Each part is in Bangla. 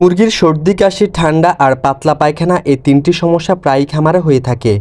মুরগির সর্দি, কাশি, ঠান্ডা আর পাতলা পায়খানা এই তিনটি সমস্যা প্রায়ই খামারে হয়ে থাকে।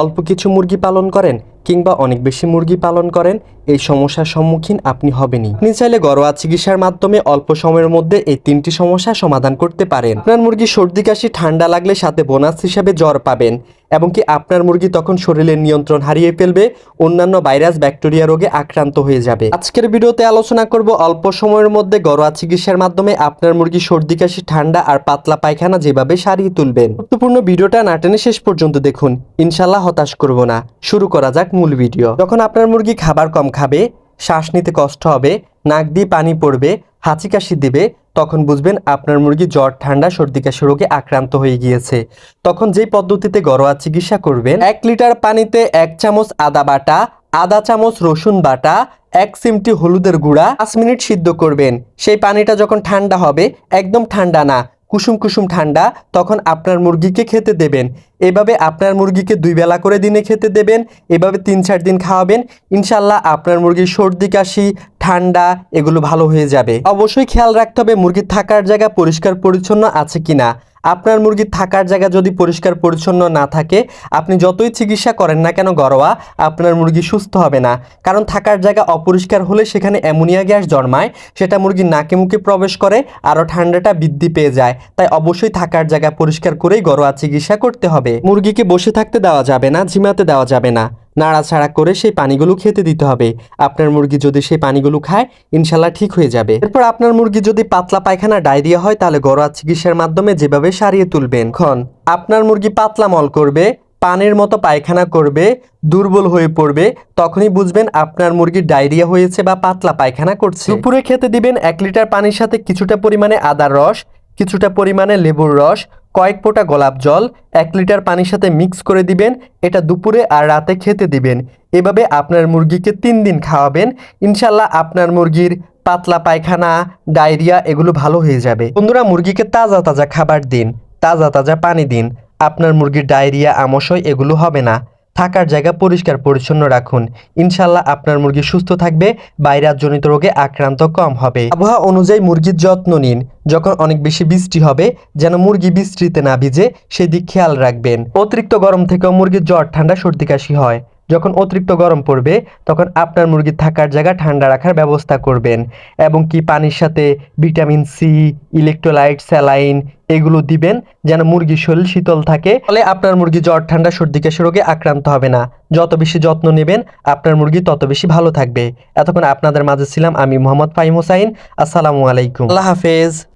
অল্প কিছু মুরগি পালন করেন কিংবা অনেক বেশি মুরগি পালন করেন, এই সমস্যার সম্মুখীন আপনি হবেনই। আপনি চাইলে ঘরোয়া চিকিৎসার মাধ্যমে অল্প সময়ের মধ্যে এই তিনটি সমস্যা সমাধান করতে পারেন। আপনার মুরগি সর্দি, কাশি, ঠান্ডা লাগলে সাথে বোনাস হিসাবে জ্বর পাবেন। এবং কি আপনার মুরগি তখন শরীরের নিয়ন্ত্রণ হারিয়ে ফেলবে, অন্যান্য ভাইরাস, ব্যাকটেরিয়া রোগে আক্রান্ত হয়ে যাবে। আজকের ভিডিওতে আলোচনা করব অল্প সময়ের মধ্যে ঘরোয়া চিকিৎসার মাধ্যমে আপনার মুরগি সর্দি, কাশি, ঠান্ডা আর পাতলা পায়খানা যেভাবে সারিয়ে তুলবেন গুরুত্বপূর্ণ ভিডিওটা না টেনে শেষ পর্যন্ত দেখুন। ইনশাল্লাহ হতাশ করব না। শুরু করা যাক মূল ভিডিও। যখন আপনার মুরগি খাবার কম খাবে শ্বাস নিতে কষ্ট হবে, নাক দিয়ে পানি পড়বে, হাঁচি কাশি দিবে, তখন বুঝবেন আপনার মুরগি জ্বর, ঠান্ডা, সর্দি কাশি রোগে আক্রান্ত হয়ে গিয়েছে। তখন যেই পদ্ধতিতে ঘরোয়া চিকিৎসা করবেন, এক লিটার পানিতে এক চামচ আদা বাটা, আধা চামচ রসুন বাটা, এক চিমটি হলুদের গুঁড়া, পাঁচ মিনিট সিদ্ধ করবেন। সেই পানিটা যখন ঠান্ডা হবে, একদম ঠান্ডা না কুসুম কুসুম ঠান্ডা, তখন আপনার মুরগিকে খেতে দেবেন। এভাবে আপনার মুরগিকে দুই বেলা করে দিনে খেতে দেবেন, এভাবে তিন চার দিন খাওয়াবেন। ইনশাল্লাহ আপনার মুরগির সর্দি, কাশি, ঠান্ডা এগুলো ভালো হয়ে যাবে। অবশ্যই খেয়াল রাখতে হবে মুরগির থাকার জায়গা পরিষ্কার পরিচ্ছন্ন আছে কিনা। আপনার মুরগির থাকার জায়গা যদি পরিষ্কার পরিচ্ছন্ন না থাকে, আপনি যতই চিকিৎসা করেন না কেন ঘরোয়া, আপনার মুরগি সুস্থ হবে না। কারণ থাকার জায়গা অপরিষ্কার হলে সেখানে অ্যামোনিয়া গ্যাস জন্মায়, সেটা মুরগির নাকে মুখে প্রবেশ করে, আরও ঠান্ডাটা বৃদ্ধি পেয়ে যায়। তাই অবশ্যই থাকার জায়গা পরিষ্কার করেই ঘরোয়া চিকিৎসা করতে হবে। মুরগিকে বসে থাকতে দেওয়া যাবে না, ঝিমাতে দেওয়া যাবে না। নাড়াচাড়া করে সেই পানিগুলো খেতে দিতে হবে। আপনার মুরগি যদি সেই পানিগুলো খায়, ইনশাল্লাহ ঠিক হয়ে যাবে। এরপর আপনার মুরগি যদি পাতলা পায়খানা ডায়রিয়া হয়, তাহলে ঘরোয়া চিকিৎসার মাধ্যমে যেভাবে সারিয়ে তুলবেন। খন আপনার মুরগি পাতলা মল করবে, পানের মতো পায়খানা করবে, দুর্বল হয়ে পড়বে, তখনই বুঝবেন আপনার মুরগির ডায়রিয়া হয়েছে বা পাতলা পায়খানা করছে। দুপুরে খেতে দিবেন এক লিটার পানির সাথে কিছুটা পরিমাণে আদার রস, কিছুটা পরিমাণে লেবুর রস কয়েক ফোঁটা গোলাপ জল, এক লিটার পানির সাথে মিক্স করে দিবেন, এটা দুপুরে আর রাতে খেতে দিবেন। এভাবে আপনার মুরগিকে তিন দিন খাওয়াবেন। ইনশাল্লাহ আপনার মুরগির পাতলা পায়খানা, ডায়রিয়া এগুলো ভালো হয়ে যাবে। বন্ধুরা, মুরগিকে তাজা তাজা খাবার দিন, তাজা তাজা পানি দিন। আপনার মুরগির ডায়রিয়া, আমশয় এগুলো হবে না। থাকার জায়গা পরিষ্কার পরিচ্ছন্ন রাখুন। ইনশাল্লাহ আপনার মুরগি সুস্থ থাকবে বাইরাজনিত রোগে আক্রান্ত কম হবে। আবহাওয়া অনুযায়ী মুরগির যত্ন নিন। যখন অনেক বেশি বৃষ্টি হবে, যেন মুরগি বৃষ্টিতে না ভিজে, সেদিক খেয়াল রাখবেন। অতিরিক্ত গরম থেকেও মুরগির জ্বর, ঠান্ডা, সর্দি, কাশি হয়। যখন অতিরিক্ত গরম পড়বে, তখন আপনার মুরগির থাকার জায়গা ঠান্ডা রাখার ব্যবস্থা করবেন এবং কি পানির সাথে ভিটামিন সি, ইলেকট্রোলাইট, স্যালাইন এগুলো দিবেন যেন মুরগির শরীর শীতল থাকে। ফলে আপনার মুরগি জ্বর, ঠান্ডা, সর্দি, কাশি রোগে আক্রান্ত হবে না। যত বেশি যত্ন নেবেন, আপনার মুরগি তত বেশি ভালো থাকবে। এতক্ষণ আপনাদের মাঝে ছিলাম আমি মোহাম্মদ ফাহিম হোসাইন। আসসালামু আলাইকুম। আল্লাহ হাফেজ।